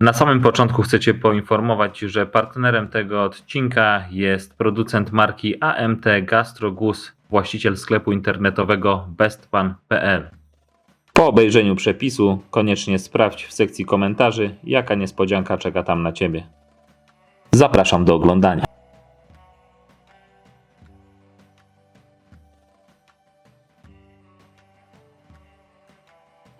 Na samym początku chcę Cię poinformować, że partnerem tego odcinka jest producent marki AMT Gastrogus, właściciel sklepu internetowego bestpan.pl. Po obejrzeniu przepisu koniecznie sprawdź w sekcji komentarzy, jaka niespodzianka czeka tam na Ciebie. Zapraszam do oglądania.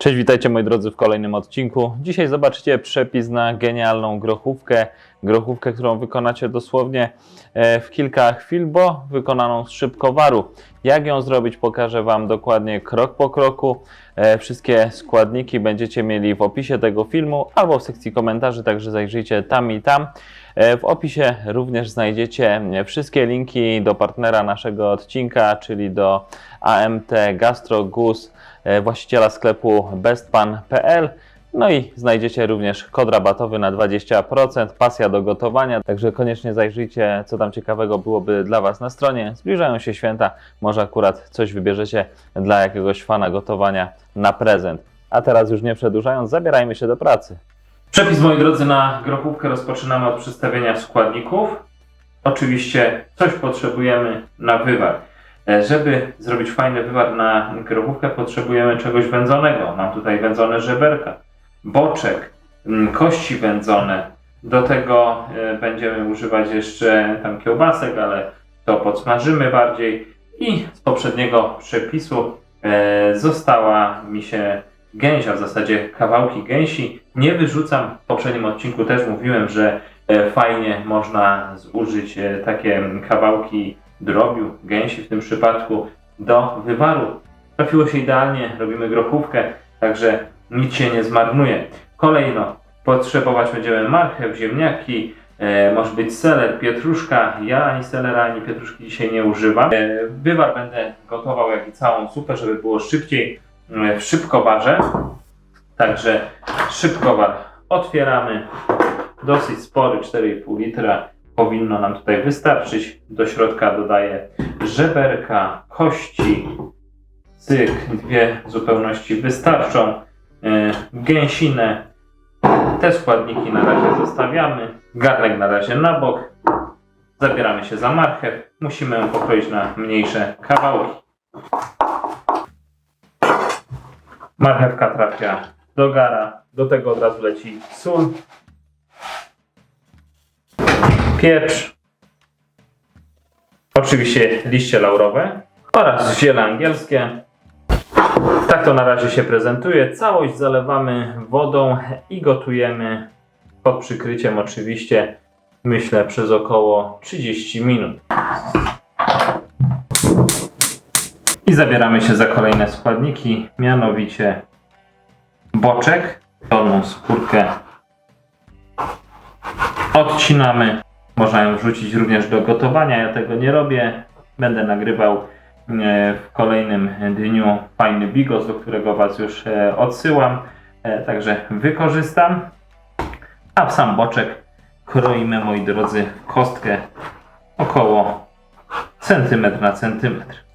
Cześć, witajcie moi drodzy w kolejnym odcinku. Dzisiaj zobaczycie przepis na genialną grochówkę. Grochówkę, którą wykonacie dosłownie e, w kilka chwil, bo wykonaną z szybkowaru. Jak ją zrobić, pokażę Wam dokładnie krok po kroku. E, Wszystkie składniki będziecie mieli w opisie tego filmu albo w sekcji komentarzy, także zajrzyjcie tam i tam. E, W opisie również znajdziecie wszystkie linki do partnera naszego odcinka, czyli do AMT Gastrogus, e, właściciela sklepu bestpan.pl. No i znajdziecie również kod rabatowy na 20%, pasja do gotowania, także koniecznie zajrzyjcie, co tam ciekawego byłoby dla Was na stronie. Zbliżają się święta, może akurat coś wybierzecie dla jakiegoś fana gotowania na prezent. A teraz już nie przedłużając, zabierajmy się do pracy. Przepis, moi drodzy, na grochówkę rozpoczynamy od przedstawienia składników. Oczywiście coś potrzebujemy na wywar. E, Żeby zrobić fajny wywar na grochówkę, potrzebujemy czegoś wędzonego. Mam tutaj wędzone żeberka, boczek, mm, kości wędzone. Do tego e, będziemy używać jeszcze tam kiełbasek, ale to podsmażymy bardziej. I z poprzedniego przepisu e, została mi się gęsia, w zasadzie kawałki gęsi. Nie wyrzucam. W poprzednim odcinku też mówiłem, że fajnie można zużyć takie kawałki drobiu, gęsi w tym przypadku, do wywaru. Trafiło się idealnie, robimy grochówkę, także nic się nie zmarnuje. Kolejno potrzebować będziemy marchew, ziemniaki, e, może być seler, pietruszka. Ja ani selera, ani pietruszki dzisiaj nie używam. E, wywar będę gotował, jak i całą zupę, żeby było szybciej e, w szybkowarze. Także szybkowar otwieramy. Dosyć spory, 4,5 litra. Powinno nam tutaj wystarczyć. Do środka dodaję żeberka, kości, cyk, dwie zupełności wystarczą. E, Gęsinę. Te składniki na razie zostawiamy. Garnek na razie na bok. Zabieramy się za marchew. Musimy ją pokroić na mniejsze kawałki. Marchewka trafia do gara. Do tego od razu leci sól, pieprz, oczywiście liście laurowe oraz ziele angielskie. Tak to na razie się prezentuje. Całość zalewamy wodą i gotujemy pod przykryciem oczywiście, myślę, przez około 30 minut. I zabieramy się za kolejne składniki, mianowicie boczek, dolną skórkę odcinamy. Można ją wrzucić również do gotowania. Ja tego nie robię. Będę nagrywał e, w kolejnym dniu fajny bigos, do którego Was już e, odsyłam. E, Także wykorzystam. A w sam boczek kroimy, moi drodzy, kostkę około centymetr na centymetr.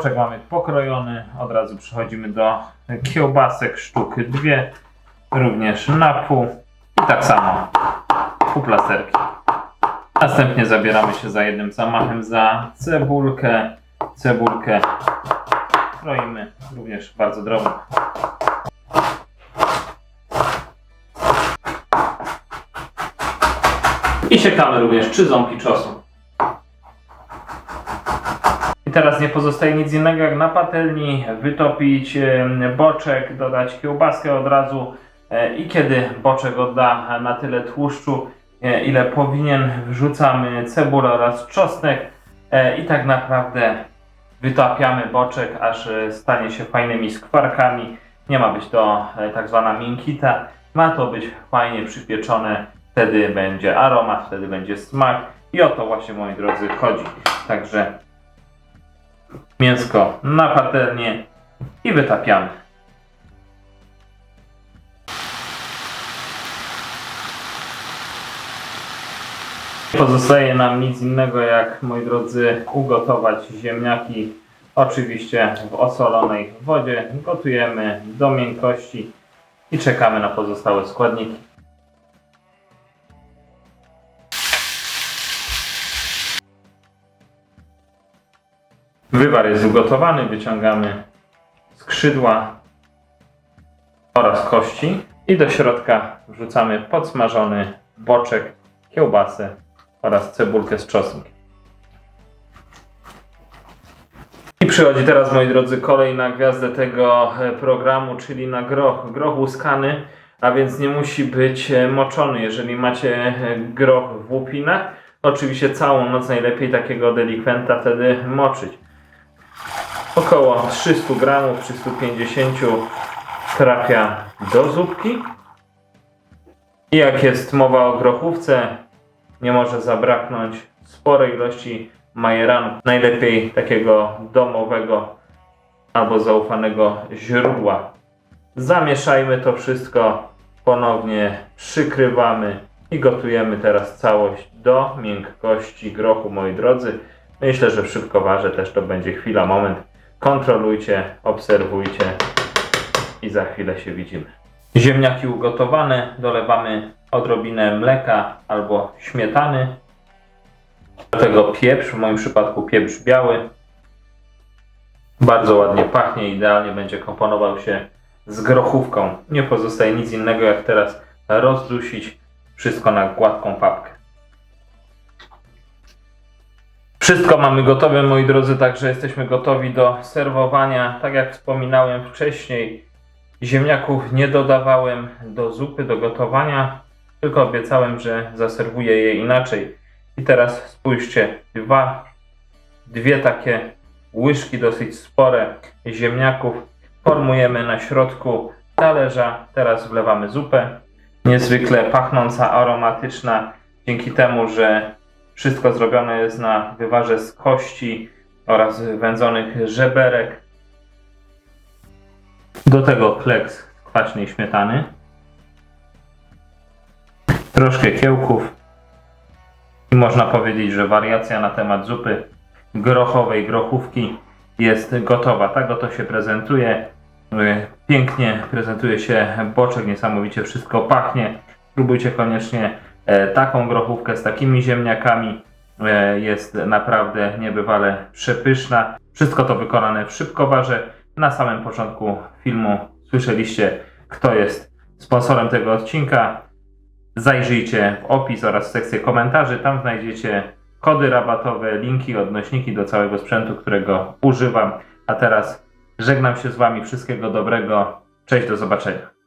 Boczek mamy pokrojony. Od razu przechodzimy do kiełbasek sztuk dwie, również na pół i tak samo pół plasterki. Następnie zabieramy się za jednym zamachem za cebulkę. Cebulkę kroimy również bardzo drobno. I siekamy również trzy ząbki czosu. I teraz nie pozostaje nic innego jak na patelni wytopić boczek, dodać kiełbaskę od razu e, i kiedy boczek odda na tyle tłuszczu, e, ile powinien, wrzucamy cebulę oraz czosnek e, i tak naprawdę wytapiamy boczek, aż stanie się fajnymi skwarkami. Nie ma być to tak zwana miękita, ma to być fajnie przypieczone, wtedy będzie aromat, wtedy będzie smak i o to właśnie moi drodzy chodzi. Także mięsko na patelnię i wytapiamy. Pozostaje nam nic innego jak, moi drodzy, ugotować ziemniaki Oczywiście w osolonej wodzie gotujemy do miękkości i czekamy na pozostałe składniki. Wywar jest ugotowany, wyciągamy skrzydła oraz kości i do środka wrzucamy podsmażony boczek, kiełbasę oraz cebulkę z czosnkiem. I przychodzi teraz, moi drodzy, kolej na gwiazdę tego e, programu, czyli na groch. Groch łuskany, a więc nie musi być e, moczony. Jeżeli macie e, groch w łupinach, oczywiście całą noc najlepiej takiego delikwenta wtedy moczyć. Około 300 gramów przy 150 trafia do zupki. I jak jest mowa o grochówce, nie może zabraknąć sporej ilości majeranu. Najlepiej takiego domowego albo zaufanego źródła. Zamieszajmy to wszystko, ponownie przykrywamy i gotujemy teraz całość do miękkości grochu, moi drodzy. Myślę, że w szybkowarze też to będzie chwila, moment. Kontrolujcie, obserwujcie i za chwilę się widzimy. Ziemniaki ugotowane, dolewamy odrobinę mleka albo śmietany. Do tego pieprz, w moim przypadku pieprz biały. Bardzo ładnie pachnie, idealnie będzie komponował się z grochówką. Nie pozostaje nic innego jak teraz rozdusić wszystko na gładką papkę. Wszystko mamy gotowe, moi drodzy, także jesteśmy gotowi do serwowania. Tak jak wspominałem wcześniej, ziemniaków nie dodawałem do zupy, do gotowania, tylko obiecałem, że zaserwuję je inaczej. I teraz spójrzcie, dwa, dwie takie łyżki dosyć spore ziemniaków formujemy na środku talerza. Teraz wlewamy zupę. Niezwykle pachnąca, aromatyczna, dzięki temu, że wszystko zrobione jest na wywarze z kości oraz wędzonych żeberek. Do tego kleks kwaśnej śmietany. Troszkę kiełków. I można powiedzieć, że wariacja na temat zupy grochowej, grochówki jest gotowa. Tak oto się prezentuje. Y, Pięknie prezentuje się boczek, niesamowicie wszystko pachnie. Spróbujcie koniecznie e, taką grochówkę z takimi ziemniakami. E, Jest naprawdę niebywale przepyszna. Wszystko to wykonane w szybkowarze. Na samym początku filmu słyszeliście, kto jest sponsorem tego odcinka. Zajrzyjcie w opis oraz w sekcję komentarzy. Tam znajdziecie kody rabatowe, linki, odnośniki do całego sprzętu, którego używam. A teraz żegnam się z Wami. Wszystkiego dobrego. Cześć, do zobaczenia.